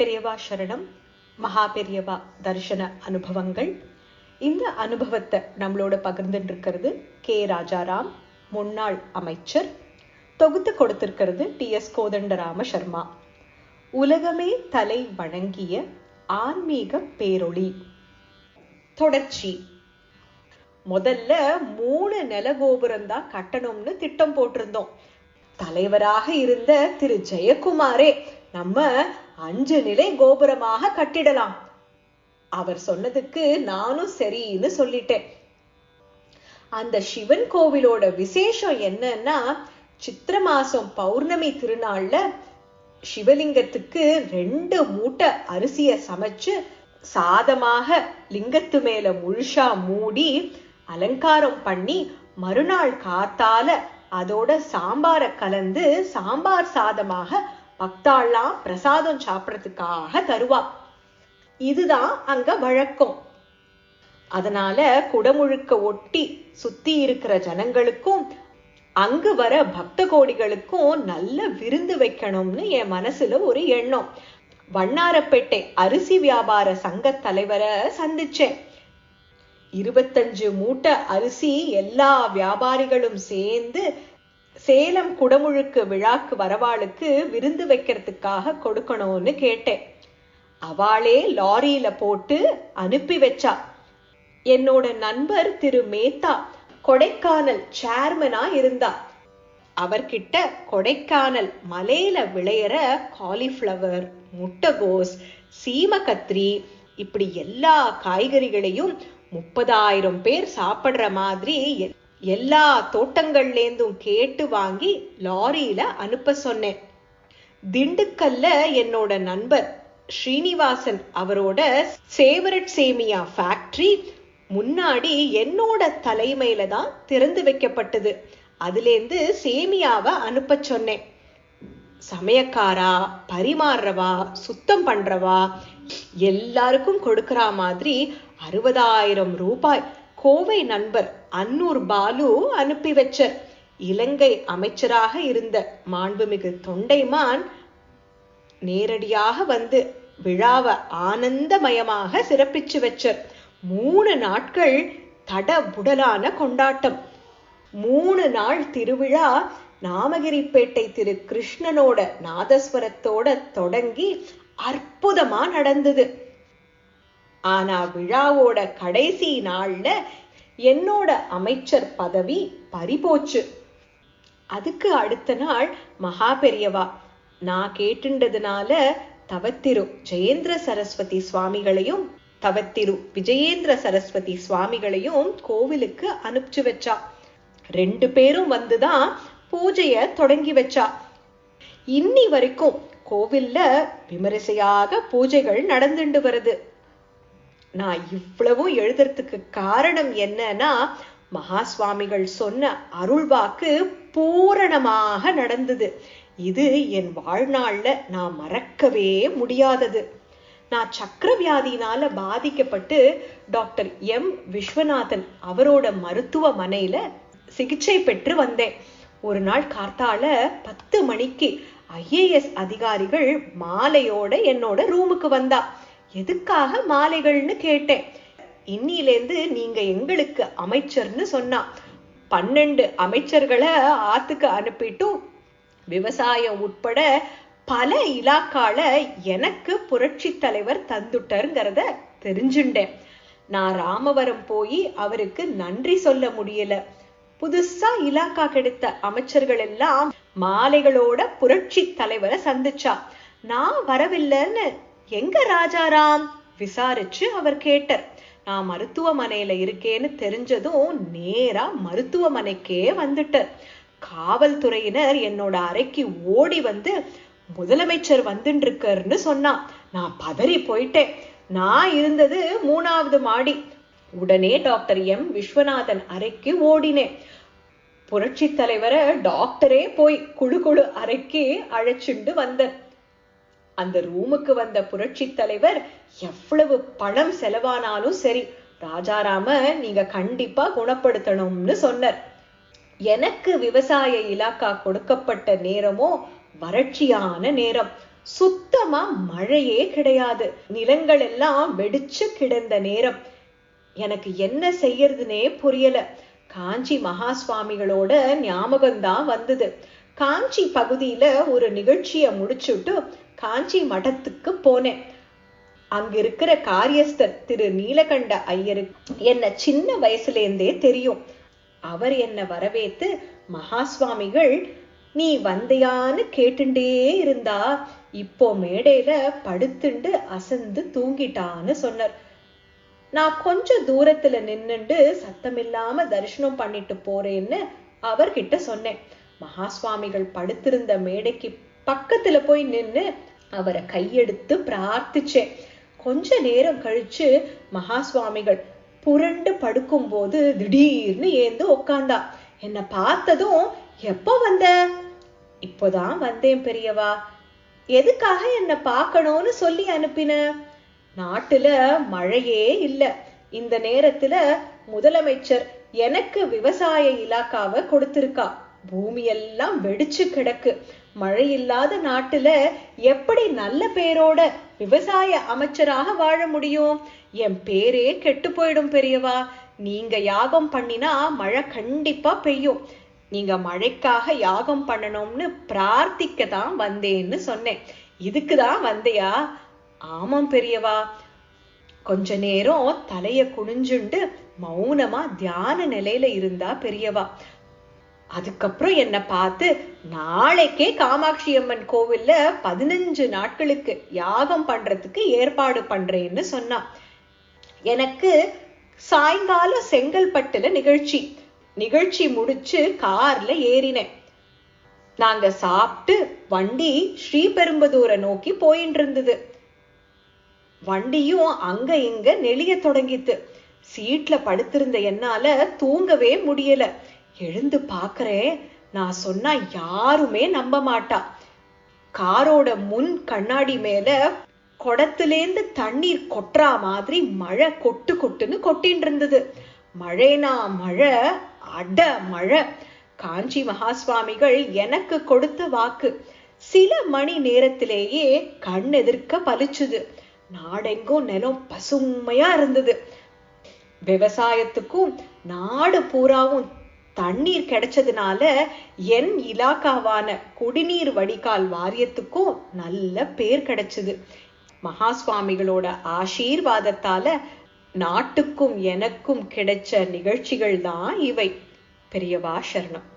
பெரியவா சரணம் மகா பெரியவா தரிசன அனுபவங்கள். இந்த அனுபவத்தை நம்மளோட பகிர்ந்துட்டு இருக்கிறது கே. ராஜாராம் முன்னாள் அமைச்சர். தொகுத்து கொடுத்திருக்கிறது டி. எஸ். கோதண்டராம சர்மா உலகமே தலை வணங்கிய ஆன்மீக பேரொளி. தொடர்ச்சி. முதல்ல மூணு நில கோபுரம் தான் கட்டணும்னு திட்டம் போட்டிருந்தோம். தலைவராக இருந்த திரு. ஜெயக்குமாரே நம்ம அஞ்சு நிலை கோபுரமாக கட்டிடலாம். அவர் சொன்னதுக்கு நானும் சரின்னு சொல்லிட்டேன். அந்த சிவன் கோவிலோட விசேஷம் என்னன்னா சித்திர மாசம் பௌர்ணமி திருநாள்ல சிவலிங்கத்துக்கு ரெண்டு மூட்டை அரிசிய சமைச்சு சாதமாக லிங்கத்து மேல முழுசா மூடி அலங்காரம் பண்ணி மறுநாள் காத்தால அதோட சாம்பார கலந்து சாம்பார் சாதமாக பக்தாள்லாம் பிரசாதம் சாப்பிட்றதுக்காக தருவா. இதுதான் அங்க வழக்கம். அதனால குடமுழுக்க ஒட்டி சுத்தி இருக்கிற ஜனங்களுக்கும் அங்கு வர பக்த கோடிகளுக்கும் நல்ல விருந்து வைக்கணும்னு என் மனசுல ஒரு எண்ணம். வண்ணாரப்பேட்டை அரிசி வியாபார சங்க தலைவரை சந்திச்சேன். இருபத்தஞ்சு மூட்டை அரிசி எல்லா வியாபாரிகளும் சேர்ந்து சேலம் குடமுழுக்கு விழாக்கு வரவாளுக்கு விருந்து வைக்கிறதுக்காக கொடுக்கணும்னு கேட்டேன். அவளே லாரியில போட்டு அனுப்பி வச்சா. என்னோட நண்பர் திரு மேத்தா கொடைக்கானல் சேர்மனா இருந்தா. அவர்கிட்ட கொடைக்கானல் மலையில விளையிற காலிஃப்ளவர் முட்டைகோஸ் சீமக்கத்திரி இப்படி எல்லா காய்கறிகளையும் முப்பதாயிரம் பேர் சாப்பிடுற மாதிரி எல்லா தோட்டங்கள்லேருந்தும் கேட்டு வாங்கி லாரியில அனுப்ப சொன்னேன். திண்டுக்கல்ல என்னோட நண்பர் ஸ்ரீனிவாசன் அவரோட சேவரட் சேமியா ஃபேக்டரி முன்னாடி என்னோட தலைமையில தான் திறந்து வைக்கப்பட்டது. அதுலேருந்து சேமியாவை அனுப்ப சொன்னேன். சமயக்காரா பரிமாறுறவா சுத்தம் பண்றவா எல்லாருக்கும் கொடுக்கற மாதிரி அறுபதாயிரம் ரூபாய். கோவை நண்பர் அன்னூர் பாலு அனுப்பி வச்சர் இலங்கை அமைச்சராக இருந்த மாண்புமிகு தொண்டைமான் நேரடியாக வந்து விழாவை ஆனந்தமயமாக சிறப்பிச்சு வச்சர் மூணு நாட்கள் தடபுடலான கொண்டாட்டம். மூணு நாள் திருவிழா நாமகிரிப்பேட்டை திரு கிருஷ்ணனோட நாதஸ்வரத்தோட தொடங்கி அற்புதமா நடந்தது. ஆனா விழாவோட கடைசி நாள்ல என்னோட அமைச்சர் பதவி பறிபோச்சு. அதுக்கு அடுத்த நாள் மகா பெரியவா. நான் கேட்டுண்டதுனால தவத்திரு ஜெயேந்திர சரஸ்வதி சுவாமிகளையும் தவத்திரு விஜயேந்திர சரஸ்வதி சுவாமிகளையும் கோவிலுக்கு அனுப்பிச்சு வச்சா. ரெண்டு பேரும் வந்துதான் பூஜைய தொடங்கி வச்சா. இன்னி வரைக்கும் கோவில்ல விமரிசையாக பூஜைகள் நடந்துட்டு வருது. நான் இவ்வளவும் எழுதுறதுக்கு காரணம் என்னன்னா மகா சுவாமிகள் சொன்ன அருள்வாக்கு பூரணமாக நடந்தது. இது என் வாழ்நாள்ல நான் மறக்கவே முடியாதது. நான் சக்கரவியாதினால பாதிக்கப்பட்டு டாக்டர் எம். விஸ்வநாதன் அவரோட மருத்துவமனையில சிகிச்சை பெற்று வந்தேன். ஒரு நாள் கார்த்தால பத்து மணிக்கு ஐஏஎஸ் அதிகாரிகள் மாலையோட என்னோட ரூமுக்கு வந்தா. எதுக்காக மாலைகள்னு கேட்டேன். இன்னிலேருந்து நீங்க எங்களுக்கு அமைச்சர்னு சொன்னா பன்னெண்டு அமைச்சர்களை ஆத்துக்கு அனுப்பிட்டும். விவசாயம் உட்பட பல இலாக்கால எனக்கு புரட்சி தலைவர் தந்துட்டருங்கிறத தெரிஞ்சுட்டேன் நான் ராமவரம் போய் அவருக்கு நன்றி சொல்ல முடியல. புதுசா இலாக்கா கிடைத்த அமைச்சர்கள் எல்லாம் மாலைகளோட புரட்சி தலைவரை சந்திச்சா. நான் வரவில்லைன்னு எங்க ராஜாராம்? விசாரிச்சு அவர் கேட்டார். நான் மருத்துவமனையில இருக்கேன்னு தெரிஞ்சதும் நேரா மருத்துவமனைக்கே வந்துட்டார். காவல்துறையினர் என்னோட அறைக்கு ஓடி வந்து முதலமைச்சர் வந்துட்டு சொன்னான். நான் பதறி போயிட்டேன். நான் இருந்தது மூணாவது மாடி. உடனே டாக்டர் எம். விஸ்வநாதன் அறைக்கு ஓடினேன். புரட்சி தலைவரை டாக்டரே போய் குழு குழு அறைக்கு அழைச்சிண்டு வந்தார் அந்த ரூமுக்கு வந்த புரட்சி தலைவர் எவ்வளவு பணம் செலவானாலும் சரி ராஜாராம நீங்க கண்டிப்பா குணப்படுத்தணும்னு சொன்னார். எனக்கு விவசாய இலாக்கா கொடுக்கப்பட்ட நேரமோ வறட்சியான நேரம். சுத்தமா மழையே கிடையாது. நிலங்கள் எல்லாம் வெடிச்சு கிடந்த நேரம். எனக்கு என்ன செய்யறதுனே புரியல. காஞ்சி மகா சுவாமிகளோட ஞாபகம்தான் வந்தது. காஞ்சி பகுதியில ஒரு நிகழ்ச்சிய முடிச்சுட்டு காஞ்சி மடத்துக்கு போனேன். அங்க இருக்கிற காரியஸ்தர் திரு நீலகண்ட ஐயருக்கு என்ன சின்ன வயசுலேருந்தே தெரியும். அவர் என்ன வரவேத்து மகாஸ்வாமிகள் நீ வந்தையான்னு கேட்டுண்டே இருந்தா இப்போ மேடையில படுத்துண்டு அசந்து தூங்கிட்டான்னு சொன்னார். நான் கொஞ்சம் தூரத்துல நின்னுண்டு சத்தமில்லாம தரிசனம் பண்ணிட்டு போறேன்னு அவர்கிட்ட சொன்னேன். மகாஸ்வாமிகள் படுத்திருந்த மேடைக்கு பக்கத்துல போய் நின்னு அவரை கையெடுத்து பிரார்த்திச்சேன். கொஞ்ச நேரம் கழிச்சு மகா சுவாமிகள் புரண்டு படுக்கும்போது திடீர்னு ஏந்து உக்காந்தா. என்ன பார்த்ததும் எப்போ வந்த? இப்போதான் வந்தேன் பெரியவா. எதுக்காக என்ன பார்க்கணும்னு சொல்லி அனுப்பின? நாட்டுல மழையே இல்ல. இந்த நேரத்துல முதலமைச்சர் எனக்கு விவசாய இலாக்காவை கொடுத்திருக்கா. பூமியெல்லாம் வெடிச்சு கிடக்கு. மழை இல்லாத நாட்டுல எப்படி நல்ல பேரோட விவசாய அமைச்சராக வாழ முடியும்? என் பேரே கெட்டு போயிடும் பெரியவா. நீங்க யாகம் பண்ணினா மழை கண்டிப்பா பெய்யும். நீங்க மழைக்காக யாகம் பண்ணணும்னு பிரார்த்திக்க தான் வந்தேன்னு சொன்னேன். இதுக்கு தான் வந்தியா? ஆமாம் பெரியவா. கொஞ்ச நேரம் தலைய குனிஞ்சுண்டு மௌனமா தியான நிலையில இருந்தா பெரியவா. அதுக்கப்புறம் என்ன பார்த்து நாளைக்கே காமாட்சி அம்மன் கோவில்ல பதினஞ்சு நாட்களுக்கு யாகம் பண்றதுக்கு ஏற்பாடு பண்றேன்னு சொன்னான் எனக்கு சாயங்காலம் செங்கல்பட்டுல நிகழ்ச்சி. நிகழ்ச்சி முடிச்சு கார்ல ஏறினேன். நாங்க சாப்பிட்டு வண்டி ஸ்ரீபெரும்புதூரை நோக்கி போயிட்டு இருந்தது வண்டியும் அங்க இங்க நெளிய தொடங்கித்து. சீட்ல படுத்திருந்த என்னால தூங்கவே முடியல. எழுந்து பார்க்குறேன் நான் சொன்னா யாருமே நம்ப மாட்டா. காரோட முன் கண்ணாடி மேல குடத்துலேந்து தண்ணீர் கொட்டுறா மாதிரி மழை கொட்டு கொட்டுன்னு கொட்டின்னு இருந்தது. மழைனா மழை அட மழை. காஞ்சி மகாஸ்வாமிகள் எனக்கு கொடுத்த வாக்கு. சில மணி நேரத்திலேயே கண் எதிர்க்க பலிச்சுது நாடெங்கும் நிலம் பசுமையா இருந்தது. விவசாயத்துக்கும் நாடு பூராவும் தண்ணீர் கிடைச்சதுனால என் இலாக்காவான குடிநீர் வடிகால் வாரியத்துக்கும் நல்ல பேர் கிடைச்சது. மகா சுவாமிகளோட ஆசீர்வாதத்தால நாட்டுக்கும் எனக்கும் கிடைச்ச நிகழ்ச்சிகள் தான் இவை. பெரியவா சரணம்.